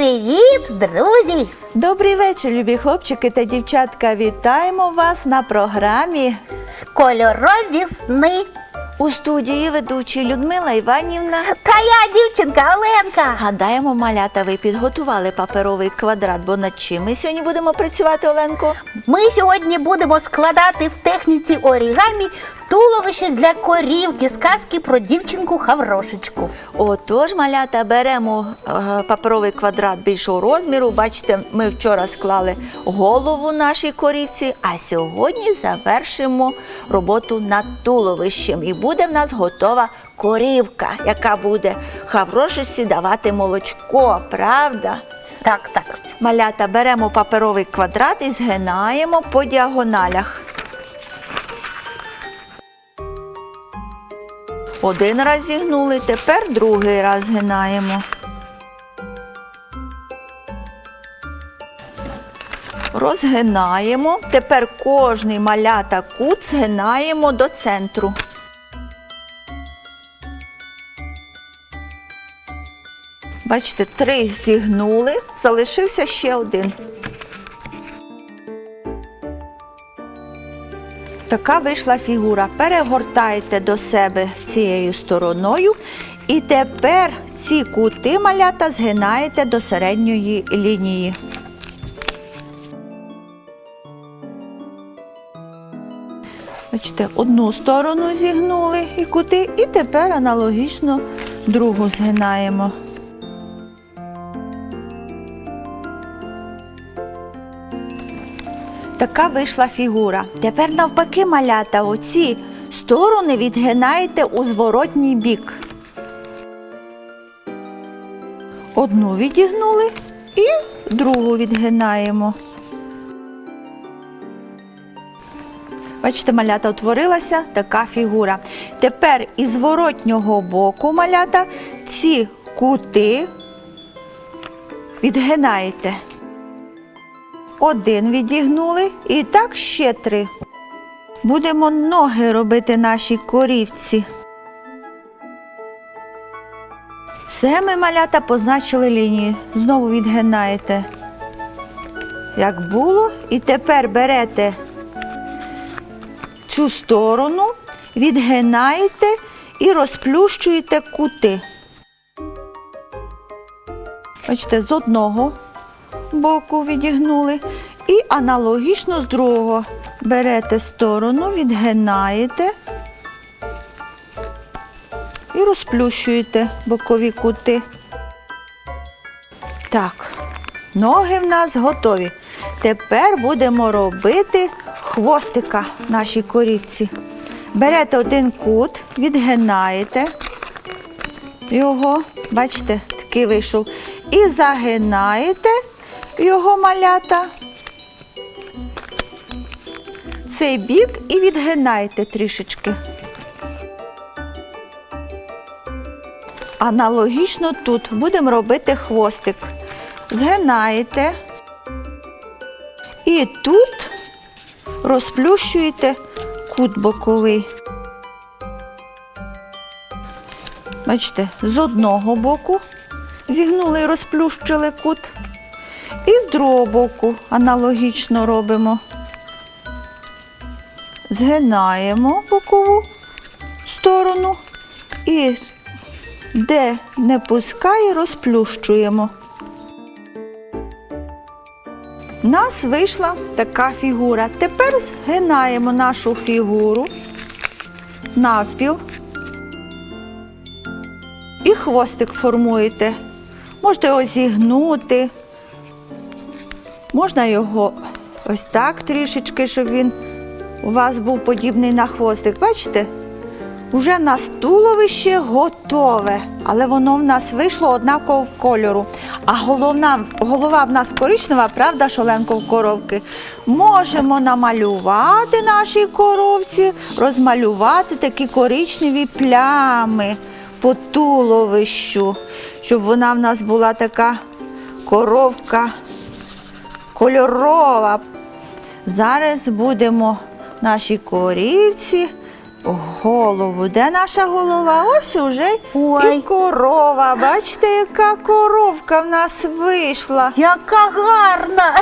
Привіт, друзі! Добрий вечір, любі хлопчики та дівчатка. Вітаємо вас на програмі. Кольорові сни. У студії ведучі Людмила Іванівна. Та я дівчинка Оленка. Гадаємо, малята, ви підготували паперовий квадрат, бо над чим ми сьогодні будемо працювати, Оленко? Ми сьогодні будемо складати в техніці орігамі туловище для корівки з казки про дівчинку Хаврошечку. Отож, малята, беремо е, паперовий квадрат більшого розміру. Бачите, ми вчора склали голову нашій корівці, а сьогодні завершимо роботу над туловищем. І буде в нас готова корівка, яка буде хаврошиці давати молочко, правда? Так, так. Малята беремо паперовий квадрат і згинаємо по діагоналях. Один раз зігнули, тепер другий раз згинаємо. Розгинаємо. Тепер кожний малята кут згинаємо до центру. Бачите, три зігнули, залишився ще один. Така вийшла фігура. Перегортайте до себе цією стороною. І тепер ці кути малята згинаєте до середньої лінії. Бачите, одну сторону зігнули і кути, і тепер аналогічно другу згинаємо. Така вийшла фігура. Тепер навпаки малята оці сторони відгинаєте у зворотній бік. Одну відігнули і другу відгинаємо. Бачите, малята утворилася така фігура. Тепер із зворотнього боку малята ці кути відгинаєте. Один відігнули і так ще три. Будемо ноги робити нашій корівці. Це ми малята позначили лінії. Знову відгинаєте, як було. І тепер берете цю сторону, відгинаєте і розплющуєте кути. Бачите, з одного боку відігнули. І аналогічно з другого берете сторону, відгинаєте і розплющуєте бокові кути. Так, ноги в нас готові. Тепер будемо робити хвостика нашій корівці. Берете один кут, відгинаєте його, бачите, такий вийшов. І загинаєте його малята. Цей бік і відгинайте трішечки. Аналогічно тут будемо робити хвостик. Згинаєте. І тут розплющуєте кут боковий. Бачите, з одного боку зігнули і розплющили кут. І з другого боку аналогічно робимо. Згинаємо бокову сторону і де не пускає, розплющуємо. У нас вийшла така фігура. Тепер згинаємо нашу фігуру навпіл і хвостик формуєте. Можете його зігнути, можна його ось так трішечки, щоб він у вас був подібний на хвостик. Бачите? Уже в туловище готове, але воно в нас вийшло однаково кольору. А головна, голова в нас коричнева, правда, шоленко в коровки. Можемо намалювати нашій коровці, розмалювати такі коричневі плями по туловищу, щоб вона в нас була така коровка кольорова. Зараз будемо нашій корівці голову. Де наша голова? Ось уже Ой. і корова. Бачите, яка коровка в нас вийшла. Яка гарна!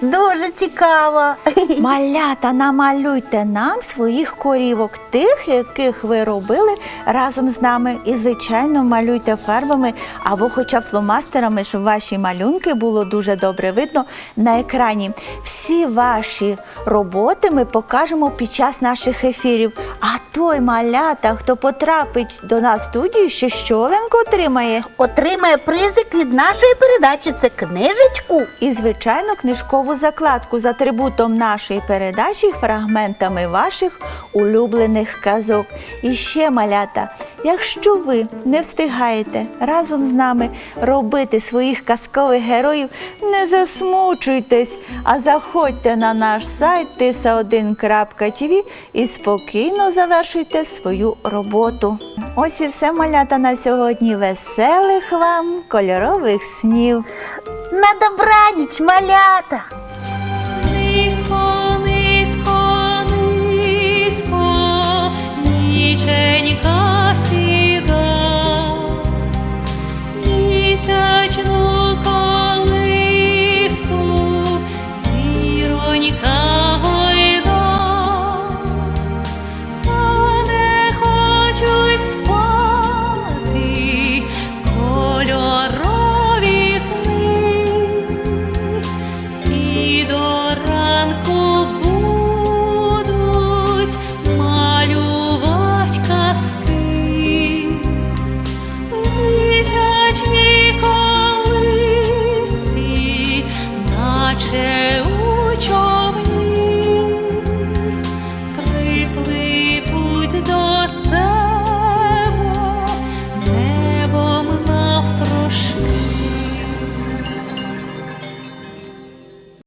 Дуже цікаво. Малята, намалюйте нам своїх корівок, тих, яких ви робили разом з нами. І, звичайно, малюйте фарбами або хоча б фломастерами, щоб ваші малюнки було дуже добре видно на екрані. Всі ваші роботи ми покажемо під час наших ефірів. А той малята, хто потрапить до нас в студію, ще щоленко отримає. Отримає призик від нашої передачі. Це книжечку. І, звичайно, книжкову закладку з атрибутом нашої передачі, фрагментами ваших улюблених казок. І ще малята, якщо ви не встигаєте разом з нами робити своїх казкових героїв, не засмучуйтесь, а заходьте на наш сайт tisa1.tv і спокійно завершуйте свою роботу. Ось і все малята на сьогодні. Веселих вам кольорових снів! На добраніч, малята!